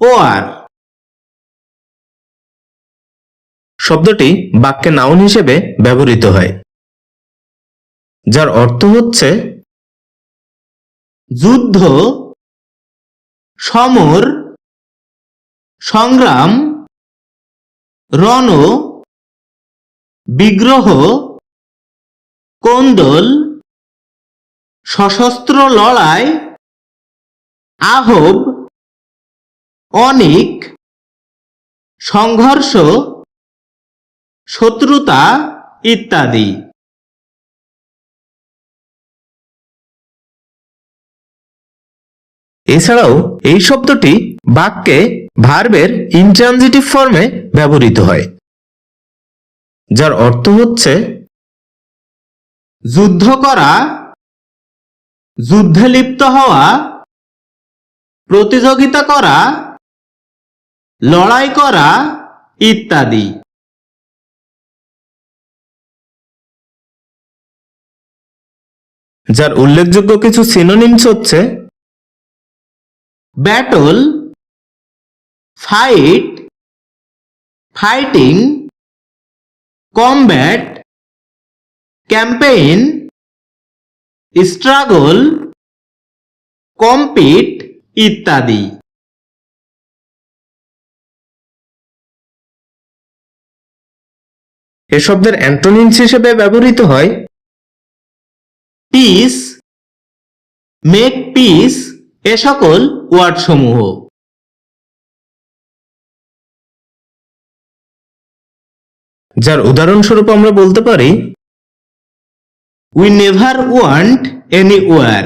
War শব্দটি বাক্যে noun হিসেবে ব্যবহৃত হয়, যার অর্থ হচ্ছে যুদ্ধ, সমর, সংগ্রাম, রণ, বিগ্রহ, কোন্দল, সশস্ত্র লড়াই আহব অনিক, সংঘর্ষ, শত্রুতা ইত্যাদি। এছাড়াও এই শব্দটি বাক্যে ভার্বের ইনট্রানজিটিভ ফর্মে ব্যবহৃত হয়, যার অর্থ হচ্ছে যুদ্ধ করা, যুদ্ধে লিপ্ত হওয়া, প্রতিযোগিতা করা লড়াই করা ইত্যাদি। যার উল্লেখযোগ্য কিছু সিনোনিমস হচ্ছে battle fight fighting combat campaign struggle compete ইত্যাদি। এ শব্দের অ্যান্টোনিমস হিসেবে ব্যবহৃত হয় পিস মেক পিস এ সকল ওয়ার্ড সমূহ যার উদাহরণস্বরূপ আমরা বলতে পারি we never want any war